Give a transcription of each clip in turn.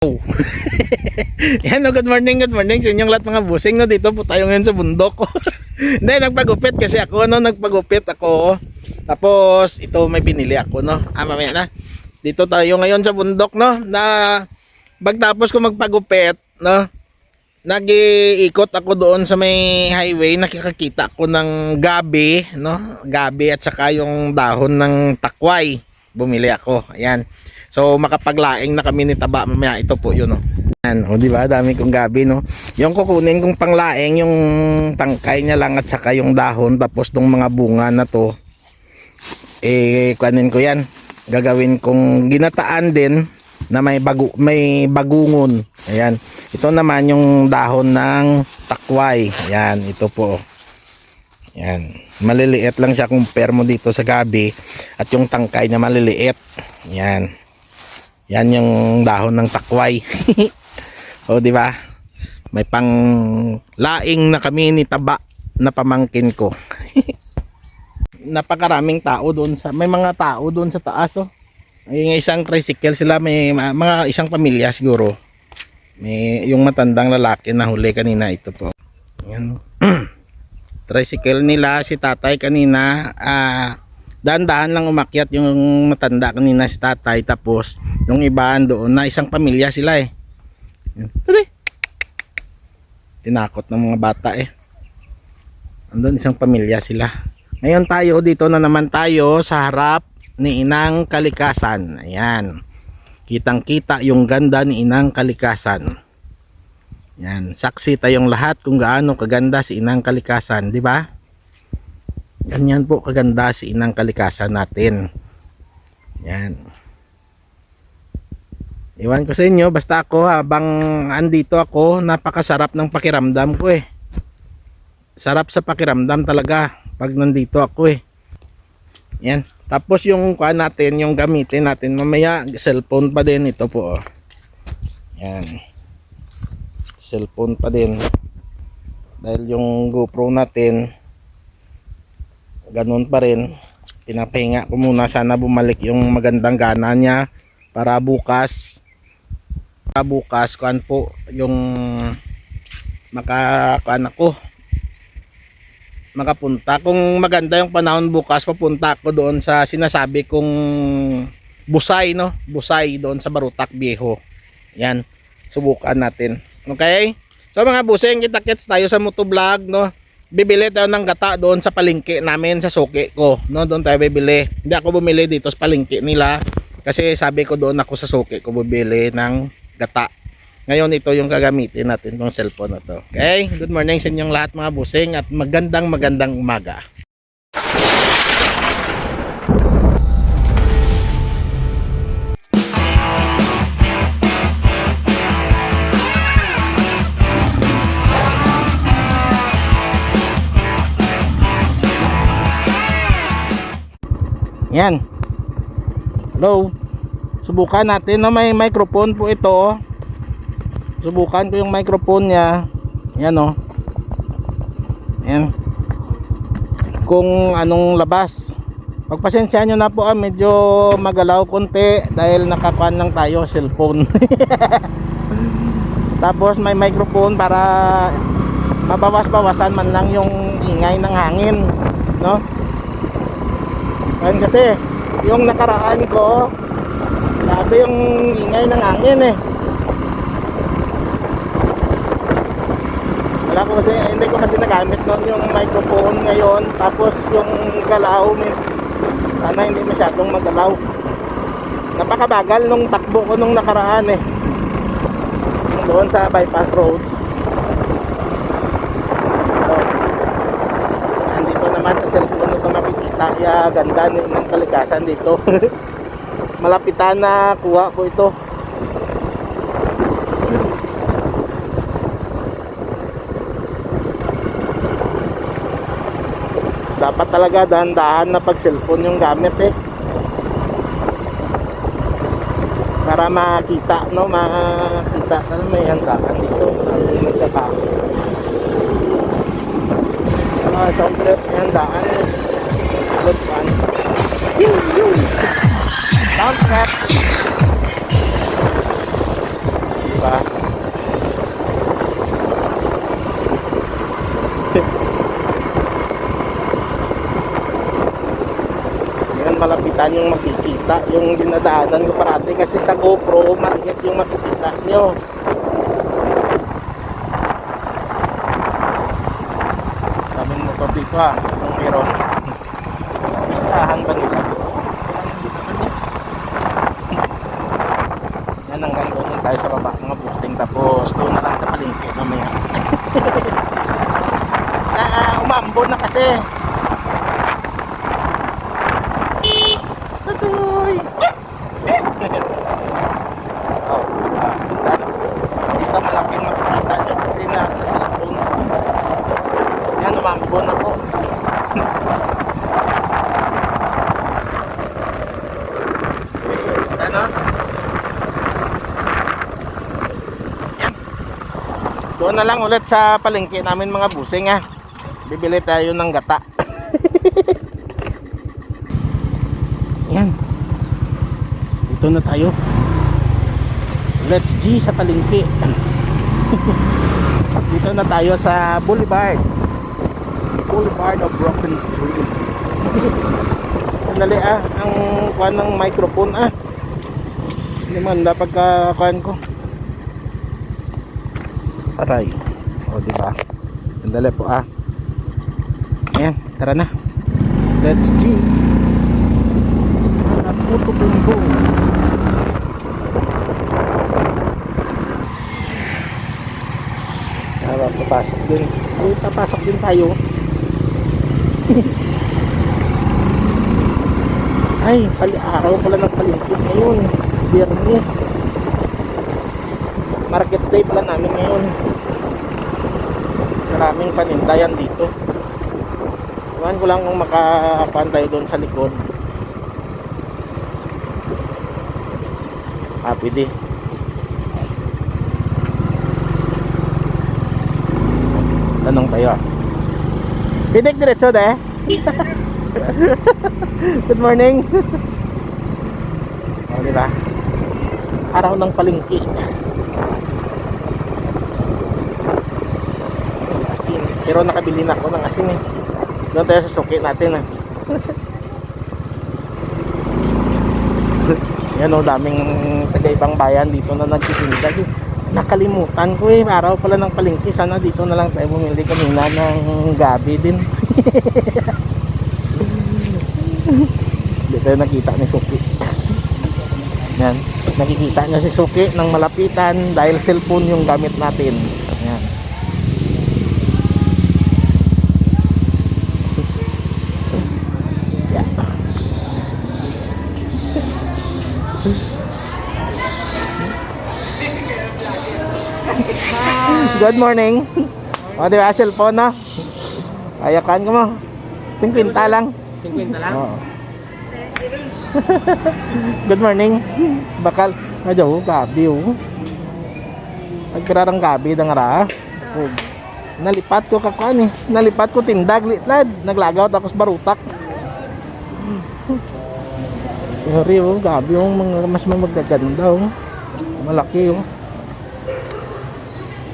Oh. Yan, no, good morning, good morning sa inyong lahat mga busing. No, dito po tayo ngayon sa bundok. Hindi, nagpagupit kasi ako, no, nagpagupit ako. Tapos, ito may binili ako, no. Ah, mamaya na. Dito tayo ngayon sa bundok, no, na pagtapos ko magpagupit, no, nag-iikot ako doon sa may highway, nakikita ko ng gabi, no, gabi at saka yung dahon ng takway. Bumili ako, ayan. So makapaglaing na kami ni Taba mamaya ito po yun oh. Yan, oh, di ba? Dami kong gabi no. Yung kukunin kong panglaing yung tangkay niya lang at saka yung dahon tapos tong mga bunga na to eh kunin ko yan. Gagawin kong ginataan din na may bagu may bagungon. Ayan. Ito naman yung dahon ng takway. Ayan, ito po. Yan. Maliliit lang siya compare mo dito sa gabi at yung tangkay niya maliliit. Yan. Yan yung dahon ng takway. o di ba? May pang laing na kami ni Taba na pamangkin ko. Napakaraming tao doon sa may mga tao doon sa taas oh. May isang tricycle sila may ma- mga isang pamilya siguro. May yung matandang lalaki na huli kanina ito po. Yan. tricycle nila si tatay kanina ah dahan-dahan lang umakyat yung matanda kanina si tatay tapos yung ibaan doon na isang pamilya sila eh. Tari. tinakot ng mga bata eh. Andun isang pamilya sila. Ngayon tayo dito na naman tayo sa harap ni Inang Kalikasan. Ayan. Kitang kita yung ganda ni Inang Kalikasan. Yan saksi tayong lahat kung gaano kaganda si Inang Kalikasan di ba Ganyan po kaganda si inang kalikasan natin. Yan. Iwan ko sa inyo, basta ako habang andito ako, napakasarap ng pakiramdam ko eh. Sarap sa pakiramdam talaga pag nandito ako eh. Yan. Tapos yung kuha natin, yung gamitin natin, mamaya cellphone pa din ito po. Oh. Yan. Cellphone pa din. Dahil yung GoPro natin, ganun pa rin. Pinapahinga ko muna. Sana bumalik yung magandang gana niya para bukas. Para bukas kuan po yung makakuan ako. Makapunta. Kung maganda yung panahon bukas papunta ako doon sa sinasabi kong busay no? Busay doon sa Barutak Viejo. Yan. Subukan natin. Okay? So mga buseng kita kits tayo sa motovlog no bibili tayo ng gata doon sa palengke namin sa suki ko. No, doon tayo bibili. Hindi ako bumili dito sa palengke nila kasi sabi ko doon ako sa suki ko bibili ng gata. Ngayon ito yung gagamitin natin tong cellphone na to. Okay? Good morning sa inyong lahat mga busing at magandang magandang umaga. Yan. Hello. Subukan natin no may microphone po ito. Subukan ko yung microphone niya. Yan oh. Yan. Kung anong labas. Pagpasensya nyo na po ah, medyo magalaw konti dahil nakakuan lang tayo cellphone. Tapos may microphone para mabawas-bawasan man lang yung ingay ng hangin, no? Ayun kasi, yung nakaraan ko, grabe yung ingay ng hangin eh. Wala ko kasi, hindi ko kasi nagamit noon yung microphone ngayon, tapos yung galaw, sana hindi masyadong magalaw. Napakabagal nung takbo ko nung nakaraan eh. Doon sa bypass road. So, andito naman sa cellphone ya ganda ng kalikasan dito. Malapitan na kuha ko ito. Dapat talaga dahan-dahan na pag cellphone yung gamit eh. Para makita no? Makita ano may handaan dito. Ano nagkaka mga sobre handaan eh good fun Yun, yun. soundtrack ba? Yan, malapitan yung makikita. Yung dinadaanan ko parati kasi sa GoPro, maliit yung makikita nyo. Daming motor dito ah. Kung meron. Pistahan ba nila dito? Yan hanggang doon lang tayo sa baba mga busing tapos doon na lang sa palengke mamaya. ah, umambon na kasi. Tutoy! oh, ah, ganda. Dito malaking makikita nyo kasi nasa cellphone. Yan, umambon na po. ano? Yan. Doon na lang ulit sa palengke namin mga busing ha. Bibili tayo ng gata. Yan. Dito na tayo. Let's G sa palengke. Dito na tayo sa Boulevard. Boulevard of Broken Dreams. Sandali ah, ang kuhan ng microphone ah. Hindi man dapat kuhan ko. Aray. O, di ba? Sandali po ah. Ayan, tara na. Let's G. Hanap po tukumbong. Tara, papasok din. Ay, papasok din tayo. Ay, pali araw pala ng palengke ngayon. Biyernes. Market day pala namin ngayon. Maraming panindayan dito. Iwan ko lang kung makapan tayo doon sa likod. Ah, pwede. Tanong tayo ah. Pidik diretso de. Good morning. O, di ba? Araw ng palengke. Asin. Pero nakabili na ako ng asin eh. Doon tayo sa suki natin ah. Yan o, daming taga-ibang bayan dito na nagtitinda. eh. Nakalimutan ko eh, araw pala ng palengke. Sana dito na lang tayo bumili kanina ng gabi din. Hindi tayo nakita ni Suki. Yan. Nakikita niya si Suki ng malapitan dahil cellphone yung gamit natin. Good morning. O, di ba, cellphone, no? Ayakan ko mo. 50 lang. 50 lang? Oo. Good morning. Bakal. Ajo, gabi oh. Nagkararang gabi dang ra. Oh. Nalipat ko kakuan eh. Nalipat ko tindag litlad. Naglagaw tapos barutak. Sorry oh, gabi oh. Mga, mas may magaganda oh. Malaki oh.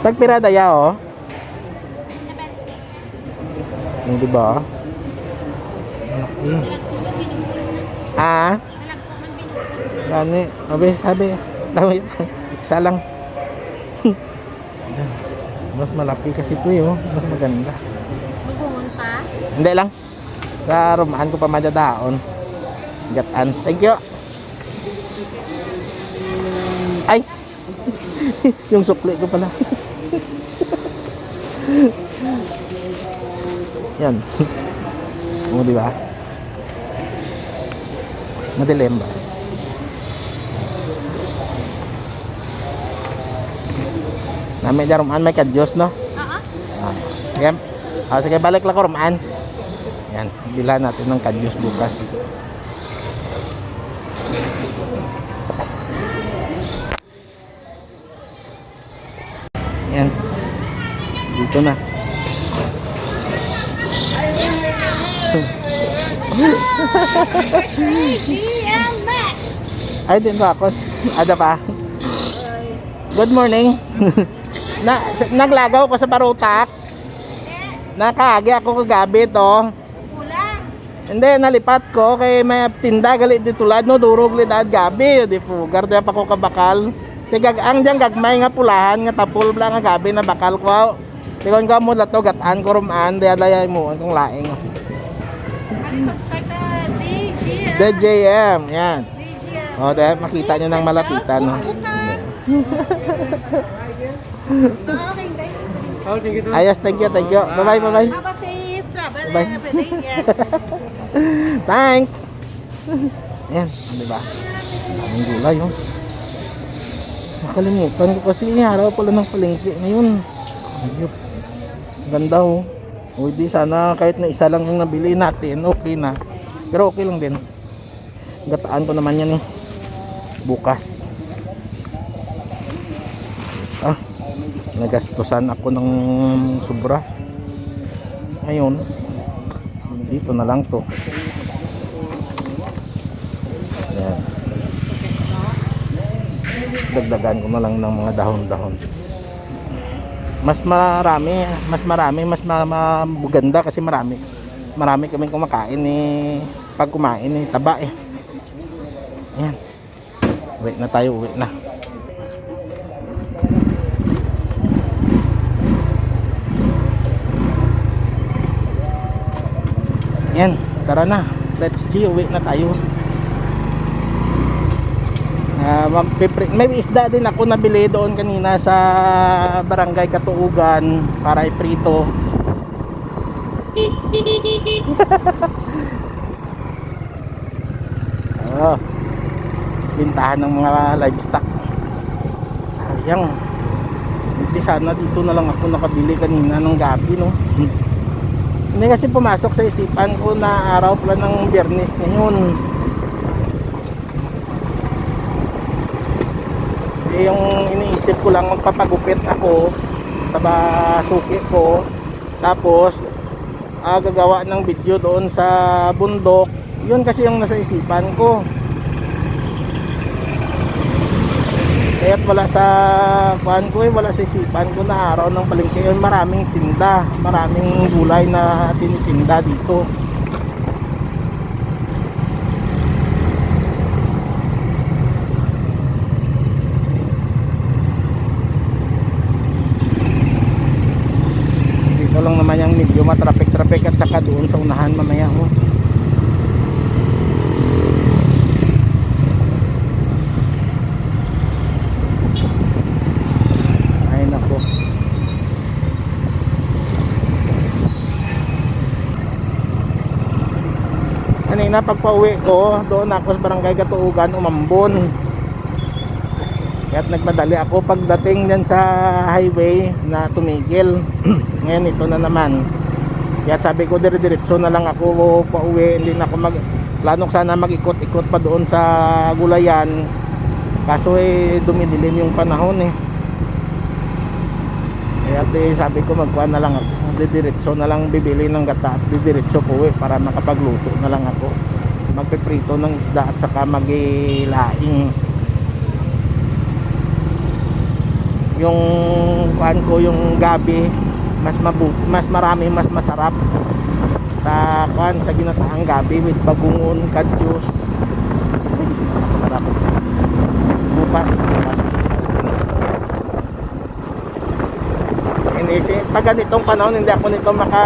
Tagpira daya oh. Yung di ba? Malaki. Ah? Gani, sabi, sabi. Dami. Isa lang. Mas malaki kasi ito eh, oh. Mas maganda. Magungon pa? Hindi lang. Sa rumaan ko pa madadaon. Gatan. Thank you. Ay! Yung sukli ko pala. Yan. O, di ba? Madilim ba? Nami dyan rumaan may kadyos, no? Oo. Ah, sige. Ah, sige, balik lang ko rumaan. Yan, bilhan natin ng kadyos bukas. Yan. Dito na. Ay, din ba ako? Ada pa? Good morning. na, naglagaw ko sa barutak. Nakaagi ako kagabi to. Hindi, nalipat ko kay may tinda gali di tulad no durog li dad gabi di fugar di pa ko kabakal. Tigag ang diyang gagmay nga pulahan nga tapol bla nga gabi na bakal ko. Tigon ka mo lato gataan ko rumaan di adaya mo kung laing. Ano DGM? DJM, yan. DGM. O, dahil makita nyo ng malapitan. No? Thank Ayos, thank you, thank you. Bye-bye, bye-bye. Have a safe travel Bye. everything. Yes. Thanks! Yan, di ba? Ang gulay, oh. Nakalimutan ko kasi araw pala ng palengke ngayon. Ayop. Ganda, oh. O di sana kahit na isa lang yung nabili natin, okay na. Pero okay lang din. Gataan ko naman yan, eh. Bukas. Ah, nagastusan ako ng sobra. Ngayon, dito na lang to. Ayan. Dagdagan ko na lang ng mga dahon-dahon. Mas marami, mas marami, mas ma ma- maganda kasi marami. Marami kaming kumakain eh. Pag kumain eh, taba eh. Ayan. Uwi na tayo, uwi na. Yan, tara na. Let's G, uwi na tayo. Magpipre- may isda din ako nabili doon kanina sa Barangay Katuugan para iprito. oh, bintahan ng mga livestock. Sayang. Hindi sana dito na lang ako nakabili kanina ng gabi, no? Hindi kasi pumasok sa isipan ko na araw pala ng biyernes ngayon. Yung iniisip ko lang magpapagupit ako sa basuki ko. Tapos, ah, gagawa ng video doon sa bundok. Yun kasi yung nasa isipan ko. Kaya't wala sa kuhan ko eh, wala sa isipan ko na araw ng palengke yun. Maraming tinda, maraming gulay na tinitinda. Dito lang naman yung medyo matraffic-traffic at saka doon sa unahan mamaya oh. Ay nako. Kanina pagpa-uwi ko, doon ako sa barangay Katuugan, umambon. Kaya't nagmadali ako pagdating dyan sa highway na tumigil. Ngayon ito na naman. Kaya sabi ko dire-diretso na lang ako pauwi, hindi na ako mag plano ko sana mag-ikot-ikot pa doon sa gulayan. Kaso eh dumidilim yung panahon eh. Kaya eh, sabi ko magkuha na lang ako. Didiretso na lang bibili ng gata at didiretso ko eh para makapagluto na lang ako. Magpiprito ng isda at saka magilaing. Yung kuhan ko yung gabi mas mabu mas marami mas masarap sa kuhan sa ginataang gabi with bagungon, kadyos. Sarap. Bukas, bukas. Hindi si pag ganitong panahon hindi ako nito maka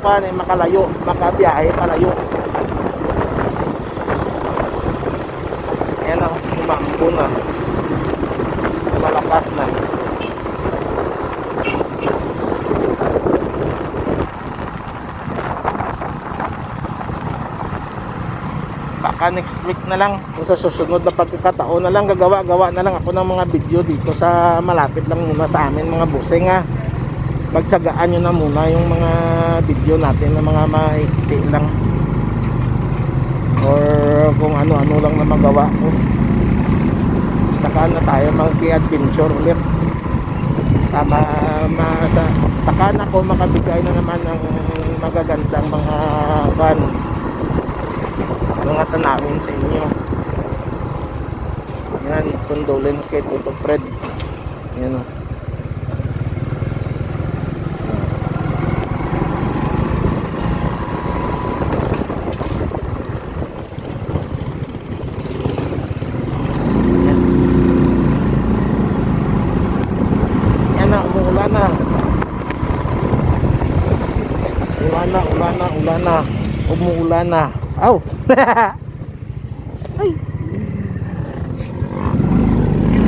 kuhan, eh, makalayo, makabiyahe palayo. Ayan o, umambo na. Malakas na. Baka next week na lang. O sa susunod na pagkakataon na lang gagawa-gawa na lang ako ng mga video dito sa malapit lang muna sa amin mga busing ha pagtsagaan nyo na muna yung mga video natin na mga maiksi lang. Or kung ano-ano lang na magawa ko. Saka na tayo mag-adventure ulit. Sama ma, sa, saka na ako makabigay na naman ng magagandang mga van mga tanawin sa inyo Yan, condolence kay Tito Fred. Yan o. Yan na, umuulan na. Ulan na, ulan na, ulan na. Umuulan na. Aw! Ay.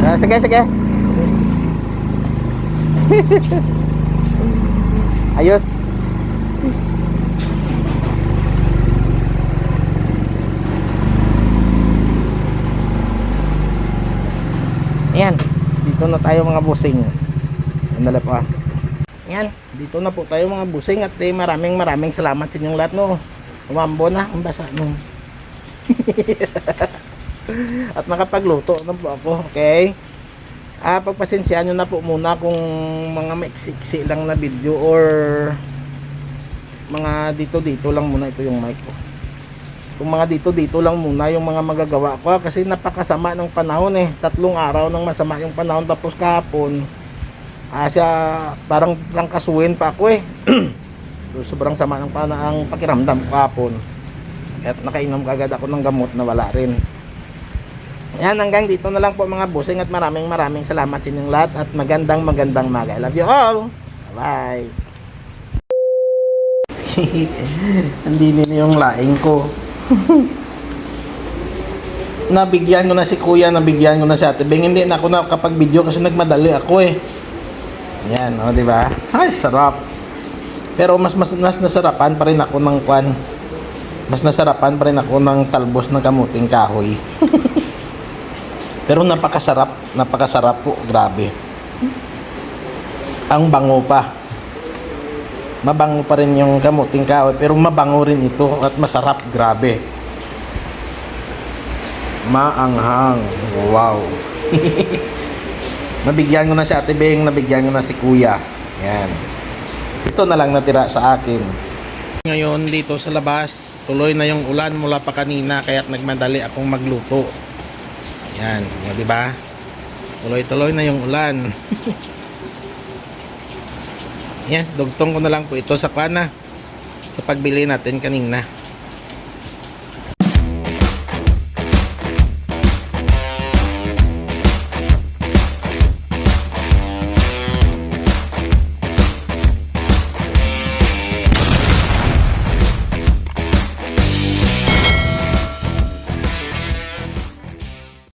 Ah, sige, sige. Ayos. Ayan, dito na tayo mga busing. Andala pa. Yan, dito na po tayo mga busing at eh, maraming maraming salamat sa inyong lahat no. Umambo na ang basa no. at nakapagluto na po ako, okay? Ah, pagpasensyaan nyo na po muna kung mga maiksi lang na video or mga dito dito lang muna ito yung mic ko. Kung mga dito dito lang muna yung mga magagawa ko ah, kasi napakasama ng panahon eh. Tatlong araw nang masama yung panahon tapos kahapon Ah, siya parang parang kasuhin pa ako eh. So, Sobrang sama ng pana ang pakiramdam kahapon. At nakainom kagad ako ng gamot na wala rin. Yan, hanggang dito na lang po mga busing at maraming maraming salamat sa inyong lahat at magandang magandang maga. I love you all. Bye. Hindi nila yung laing ko. nabigyan ko na si kuya, nabigyan ko na si ate Beng. Hindi na ako nakapag-video kasi nagmadali ako eh. Yan, o, di ba? Ay, sarap. Pero mas, mas, mas nasarapan pa rin ako ng kwan. Mas nasarapan pa rin ako ng talbos ng kamuting kahoy. Pero napakasarap, napakasarap po, grabe. Ang bango pa. Mabango pa rin yung kamuting kahoy, pero mabango rin ito at masarap, grabe. Maanghang. Wow. Nabigyan ko na si Ate Beng, nabigyan ko na si Kuya. Yan. Ito na lang natira sa akin. Ngayon dito sa labas, tuloy na yung ulan mula pa kanina kaya't nagmadali akong magluto. Yan, o, di ba? Tuloy-tuloy na yung ulan. Yan, dugtong ko na lang po ito sa kana sa pagbili natin kanina.